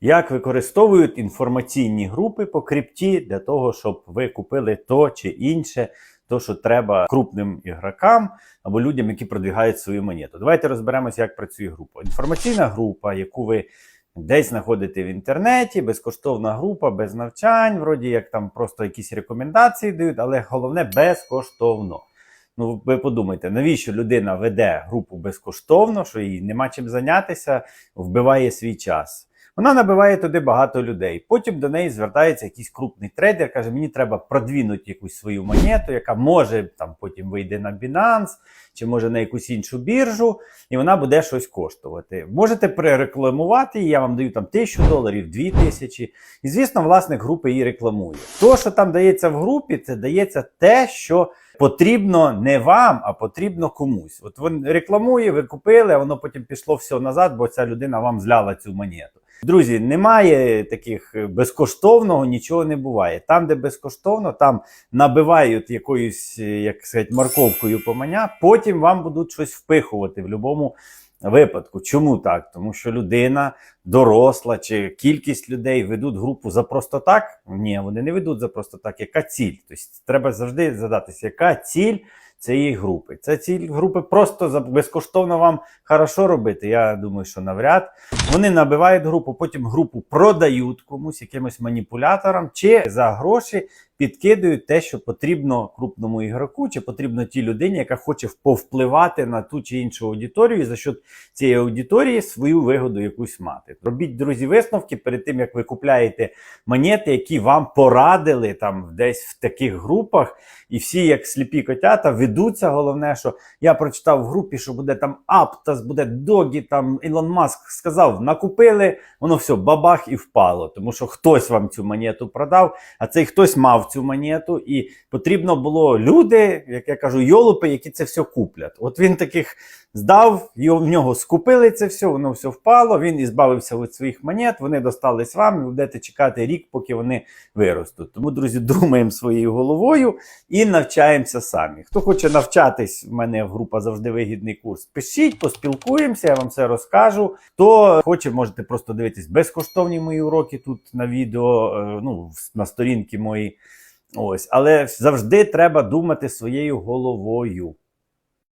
Як використовують інформаційні групи по крипті для того, щоб ви купили то чи інше, то, що треба крупним ігрокам або людям, які продвігають свою монету. Давайте розберемося, як працює група. Інформаційна група, яку ви десь знаходите в інтернеті, безкоштовна група, без навчань, вроді як там просто якісь рекомендації дають, але головне безкоштовно. Ну, ви подумайте, навіщо людина веде групу безкоштовно, що їй нема чим зайнятися, вбиває свій час. Вона набиває туди багато людей. Потім до неї звертається якийсь крупний трейдер, каже: мені треба продвинути якусь свою монету, яка може там потім вийде на Binance, чи може на якусь іншу біржу, і вона буде щось коштувати. Можете пререкламувати її, я вам даю там тисячу доларів, дві тисячі. І звісно, власник групи її рекламує. То, що там дається в групі, це дається те, що потрібно не вам, а потрібно комусь. От він рекламує, ви купили, а воно потім пішло все назад, бо ця людина вам зляла цю монету. Друзі, немає таких безкоштовного, нічого не буває. Там, де безкоштовно, там набивають якоюсь, як сказати, морковкою по маня, потім вам будуть щось впихувати в будь-якому випадку. Чому так? Тому що людина доросла чи кількість людей ведуть групу за просто так. Ні, вони не ведуть за просто так. Яка ціль? Тобто треба завжди задатися, яка ціль цієї групи. Це ці групи просто безкоштовно вам хорошо робити. Я думаю, що навряд. Вони набивають групу, потім групу продають комусь, якимось маніпуляторам, чи за гроші підкидують те, що потрібно крупному ігроку, чи потрібно тій людині, яка хоче повпливати на ту чи іншу аудиторію, і за що цієї аудиторії свою вигоду якусь мати. Робіть, друзі, висновки перед тим, як ви купляєте монети, які вам порадили там десь в таких групах, і всі, як сліпі котята, ведуться. Головне, що я прочитав в групі, що буде там Аптас, буде Догі, там Ілон Маск сказав, накупили, воно все, бабах і впало. Тому що хтось вам цю монету продав, а цей хтось мав цю монету, і потрібно було люди, як я кажу, йолупи, які це все куплять. От він таких здав, в нього скупили це все, воно все впало, він ізбавився від своїх монет, вони достались вам, і будете чекати рік, поки вони виростуть. Тому, друзі, думаємо своєю головою і навчаємося самі. Хто хоче навчатись, в мене група завжди вигідний курс. Пишіть, поспілкуємося, я вам все розкажу. Хто хоче, можете просто дивитись безкоштовні мої уроки тут на відео, е, ну, на сторінки мої. Ось, але завжди треба думати своєю головою.